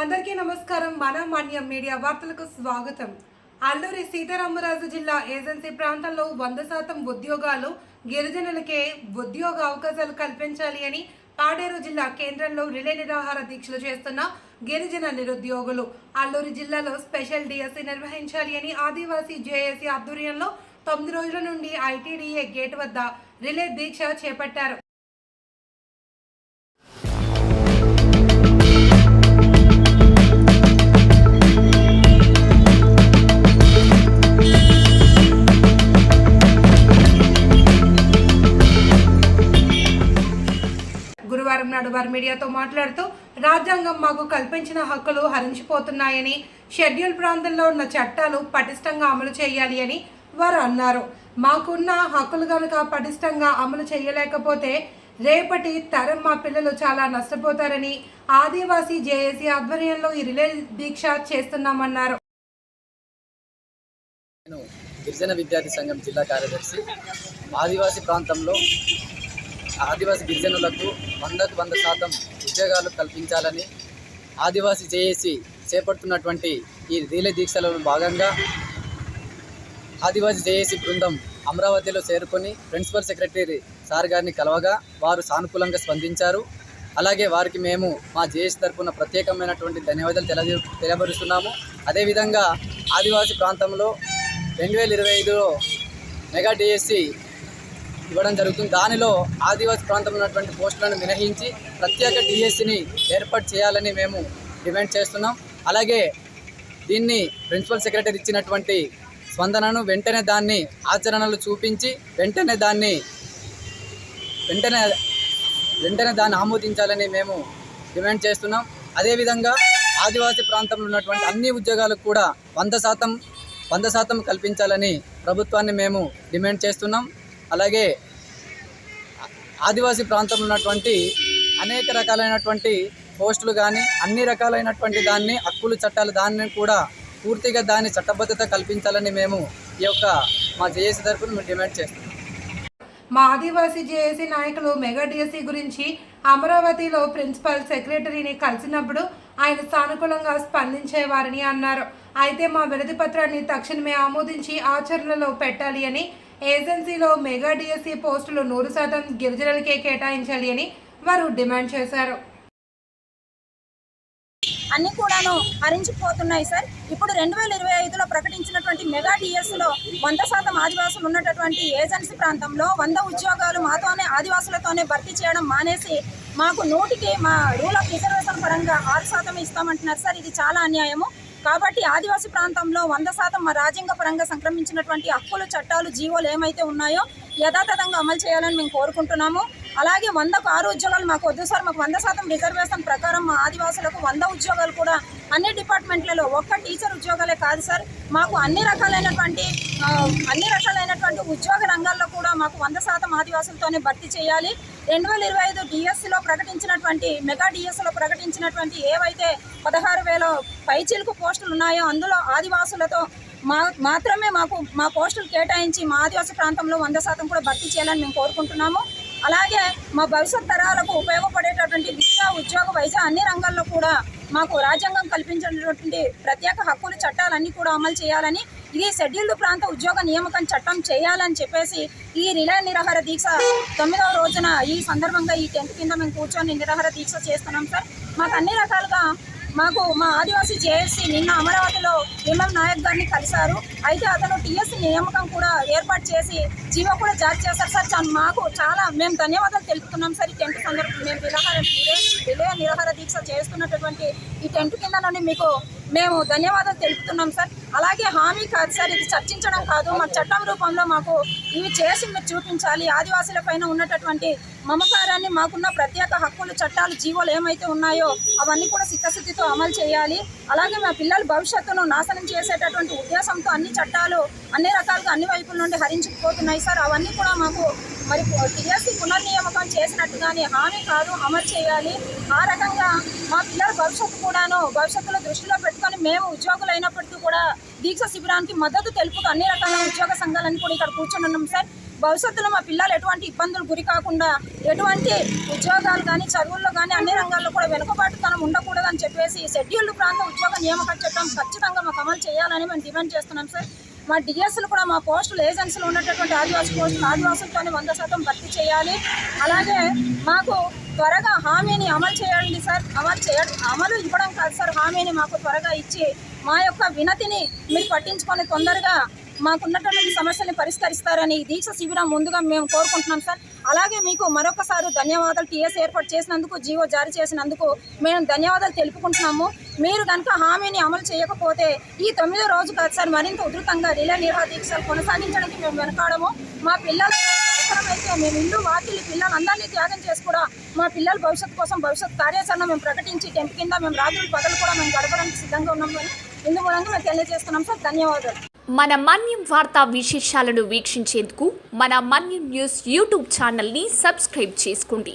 అందరికీ నమస్కారం. మన మాన్యం మీడియా వార్తలకు స్వాగతం. అల్లూరి సీతారామరాజు జిల్లా ఏజెన్సీ ప్రాంతంలో వంద శాతం ఉద్యోగాలు గిరిజనులకే ఉద్యోగ అవకాశాలు కల్పించాలి అని పాడేరు జిల్లా కేంద్రంలో రిలే నిరాహార దీక్షలు చేస్తున్న గిరిజన నిరుద్యోగులు. అల్లూరి జిల్లాలో స్పెషల్ డిఎస్సి నిర్వహించాలి అని ఆదివాసీ జేఏసీ ఆధ్వర్యంలో తొమ్మిది రోజుల నుండి ఐటీడీఏ గేట్ వద్ద రిలే దీక్ష చేపట్టారు. వారు మీడియాతో మాట్లాడుతూ రాజ్యాంగం మాకు కల్పించిన హక్కులు హరించిపోతున్నాయని షెడ్యూల్ ప్రాంతంలో ఉన్న చట్టాలు పటిష్టంగా అమలు చేయాలి అని వారు అన్నారు. మాకున్న హక్కులు కనుక పటిష్టంగా అమలు చేయలేకపోతే రేపటి తరం మా పిల్లలు చాలా నష్టపోతారని ఆదివాసీ జేఏసీ ఆధ్వర్యంలో ఈ రిలే దీక్ష చేస్తున్నామన్నారు. నేను గిరిజన విద్యార్థి సంఘం జిల్లా కార్యదర్శి. ఆదివాసీ ప్రాంతంలో ఆదివాసీ గిరిజనులకు వందకు వంద శాతం ఉద్యోగాలు కల్పించాలని ఆదివాసీ జేఏసీ చేపడుతున్నటువంటి ఈ రీలే దీక్షలలో భాగంగా ఆదివాసీ జేఏసీ బృందం అమరావతిలో చేరుకొని ప్రిన్సిపల్ సెక్రటరీ సార్ గారిని కలవగా వారు సానుకూలంగా స్పందించారు. అలాగే వారికి మేము మా జేఏసీ తరఫున ప్రత్యేకమైనటువంటి ధన్యవాదాలు తెలియ తెలియపరుస్తున్నాము. అదేవిధంగా ఆదివాసీ ప్రాంతంలో రెండు వేల ఇరవై ఐదులో మెగా డిఎస్సి ఇవ్వడం జరుగుతుంది. దానిలో ఆదివాసీ ప్రాంతంలో ఉన్నటువంటి పోస్టులను మినహించి ప్రత్యేక డిఎస్సిని ఏర్పాటు చేయాలని మేము డిమాండ్ చేస్తున్నాం. అలాగే దీన్ని ప్రిన్సిపల్ సెక్రటరీ ఇచ్చినటువంటి స్పందనను వెంటనే దాన్ని ఆచరణలు చూపించి వెంటనే దాన్ని వెంటనే వెంటనే దాన్ని ఆమోదించాలని మేము డిమాండ్ చేస్తున్నాం. అదేవిధంగా ఆదివాసీ ప్రాంతంలో ఉన్నటువంటి అన్ని ఉద్యోగాలకు కూడా వంద శాతం వంద శాతం కల్పించాలని ప్రభుత్వాన్ని మేము డిమాండ్ చేస్తున్నాం. అలాగే ఆదివాసీ ప్రాంతంలో ఉన్నటువంటి అనేక రకాలైనటువంటి పోస్టులు కానీ అన్ని రకాలైనటువంటి దాన్ని హక్కులు చట్టాలు దాన్ని కూడా పూర్తిగా దాన్ని చట్టబద్ధత కల్పించాలని మేము ఈ యొక్క మా జేఏసీ తరఫున మేము డిమాండ్ చేస్తున్నాం. మా ఆదివాసీ జేఏసీ నాయకులు మెగా డిఎస్సీ గురించి అమరావతిలో ప్రిన్సిపల్ సెక్రటరీని కలిసినప్పుడు ఆయన సానుకూలంగా స్పందించేవారని అన్నారు. అయితే మా వినతి పత్రాన్ని తక్షణమే ఆమోదించి ఆచరణలో పెట్టాలి అని ఏజెన్సీలో మెగా డిఎస్సీ పోస్టులు నూరు శాతం గిరిజనులకే కేటాయించాలి అని వారు డిమాండ్ చేశారు. అన్నీ కూడాను హరించిపోతున్నాయి సార్. ఇప్పుడు రెండు వేల ఇరవై ఐదులో ప్రకటించినటువంటి మెగా డిఎస్లో వంద శాతం ఆదివాసులు ఉన్నటువంటి ఏజెన్సీ ప్రాంతంలో వంద ఉద్యోగాలు మాతోనే ఆదివాసులతోనే భర్తీ చేయడం మానేసి మాకు నూటికి మా రూల్ ఆఫ్ రిజర్వేషన్ పరంగా ఆరు శాతం ఇస్తామంటున్నారు సార్. ఇది చాలా అన్యాయము. కాబట్టి ఆదివాసీ ప్రాంతంలో వంద శాతం మా రాజ్యాంగ పరంగా సంక్రమించినటువంటి హక్కులు చట్టాలు జీవోలు ఏమైతే ఉన్నాయో యథాతథంగా అమలు చేయాలని మేము కోరుకుంటున్నాము. అలాగే వందకు ఆరు ఉద్యోగాలు మాకు వద్దు సార్. మాకు వంద శాతం రిజర్వేషన్ ప్రకారం మా ఆదివాసులకు వంద ఉద్యోగాలు కూడా అన్ని డిపార్ట్మెంట్లలో ఒక్క టీచర్ ఉద్యోగాలే కాదు సార్. మాకు అన్ని రకాలైనటువంటి అన్ని రకాలైనటువంటి ఉద్యోగ రంగాల్లో కూడా మాకు వంద శాతం ఆదివాసులతోనే భర్తీ చేయాలి. రెండు వేల ఇరవై ఐదు డిఎస్సిలో ప్రకటించినటువంటి మెగా డిఎస్సిలో ప్రకటించినటువంటి ఏవైతే పదహారు వేల పైచీలకు పోస్టులు ఉన్నాయో అందులో ఆదివాసులతో మా మాత్రమే మాకు మా పోస్టులు కేటాయించి మా ఆదివాసీ ప్రాంతంలో వంద శాతం కూడా భర్తీ చేయాలని మేము కోరుకుంటున్నాము. అలాగే మా భవిష్యత్ తరాలకు ఉపయోగపడేటటువంటి విద్య ఉద్యోగ వైద్య అన్ని రంగాల్లో కూడా మాకు రాజ్యాంగం కల్పించినటువంటి ప్రత్యేక హక్కులు చట్టాలన్నీ కూడా అమలు చేయాలని ఇది షెడ్యూల్డ్ ప్రాంత ఉద్యోగ నియామకం చట్టం చేయాలని చెప్పేసి ఈ నిలయ నిరాహార దీక్ష తొమ్మిదవ రోజున ఈ సందర్భంగా ఈ టెంట్ కింద మేము కూర్చొని నిరాహార దీక్ష చేస్తున్నాం సార్. మాకు అన్ని రకాలుగా మాకు మా ఆదివాసీ జేఏసీ నిన్న అమరావతిలో విమల్ నాయక్ గారిని కలిశారు. అయితే అతను టీఎస్సీ నియామకం కూడా ఏర్పాటు చేసి జీవో కూడా జారీ చేశారు. సార్ మాకు చాలా మేము ధన్యవాదాలు తెలుపుతున్నాం సార్ ఈ టెంట్ సందర్భంగా. మేము నిరాహార రిలే నిరాహార దీక్ష చేస్తున్నటువంటి ఈ టెంట్ కింద నుండి మీకు మేము ధన్యవాదాలు తెలుపుతున్నాం సార్. అలాగే హామీ కాదు సార్ ఇది చర్చించడం కాదు. మా చట్టం రూపంలో మాకు ఇవి చేసి మీరు చూపించాలి. ఆదివాసుల పైన ఉన్నటువంటి మమకారాన్ని మాకున్న ప్రత్యేక హక్కులు చట్టాలు జీవోలు ఏమైతే ఉన్నాయో అవన్నీ కూడా సిద్ధశుద్ధితో అమలు చేయాలి. అలాగే మా పిల్లల భవిష్యత్తును నాశనం చేసేటటువంటి ఉద్దేశంతో అన్ని చట్టాలు అన్ని రకాలుగా అన్ని వైపుల నుండి హరించుకుపోతున్నాయి సార్. అవన్నీ కూడా మాకు మరి టీఎస్సీ పునర్నియామకం చేసినట్టుగానే హామీ కాదు అమలు చేయాలి. ఆ రకంగా మా పిల్లల భవిష్యత్తు కూడాను భవిష్యత్తులో దృష్టిలో పెట్టుకొని మేము ఉద్యోగులు అయినప్పటికీ కూడా దీక్ష శిబిరానికి మద్దతు తెలుపుతూ అన్ని రకాల ఉద్యోగ సంఘాలన్నీ కూడా ఇక్కడ కూర్చొని ఉన్నాం సార్. భవిష్యత్తులో మా పిల్లలు ఎటువంటి ఇబ్బందులు గురి కాకుండా ఎటువంటి ఉద్యోగాలు కానీ చదువుల్లో కానీ అన్ని రంగాల్లో కూడా వెనుకబాటుతనం ఉండకూడదని చెప్పేసి షెడ్యూల్డ్ ప్రాంత ఉద్యోగ నియామక చట్టం ఖచ్చితంగా మాకు అమలు చేయాలని మేము డిమాండ్ చేస్తున్నాం సార్. మా డిఎస్లు కూడా మా పోస్టులు ఏజెన్సీలో ఉన్నటువంటి ఆదివాసీ పోస్టులు ఆదివాసులతోనే వంద శాతం భర్తీ చేయాలి. అలాగే మాకు త్వరగా హామీని అమలు చేయండి సార్. అమలు చేయడం అమలు ఇవ్వడం కాదు సార్ హామీని మాకు త్వరగా ఇచ్చి మా యొక్క వినతిని మీరు పట్టించుకొని తొందరగా మాకున్నటువంటి సమస్యల్ని పరిష్కరిస్తారని ఈ దీక్ష శిబిరం ముందుగా మేము కోరుకుంటున్నాం సార్. అలాగే మీకు మరొకసారి ధన్యవాదాలు టీఎస్ ఏర్పాటు చేసినందుకు జీవో జారీ చేసినందుకు మేము ధన్యవాదాలు తెలుపుకుంటున్నాము. మీరు కనుక హామీని అమలు చేయకపోతే ఈ తొమ్మిదో రోజు కాదు సార్ మరింత ఉధృతంగా రిలే నిర్వహణ దీక్షలు కొనసాగించడానికి మేము వెనకాడము. మా పిల్లలు అవసరమైతే మేము ఇల్లు వాకిలి పిల్లలందరినీ త్యాగం చేసి కూడా మా పిల్లల భవిష్యత్తు కోసం భవిష్యత్ కార్యాచరణ మేము ప్రకటించి టెంపు కింద మేము రాత్రులు పగలు కూడా మేము గడపడానికి సిద్ధంగా ఉన్నామని ఇందు మూలంగా మేము తెలియజేస్తున్నాం సార్. ధన్యవాదాలు. మన మన్యం వార్తా విశేషాలను వీక్షించేందుకు మన మన్యం న్యూస్ యూట్యూబ్ ఛానల్ని సబ్స్క్రైబ్ చేసుకోండి.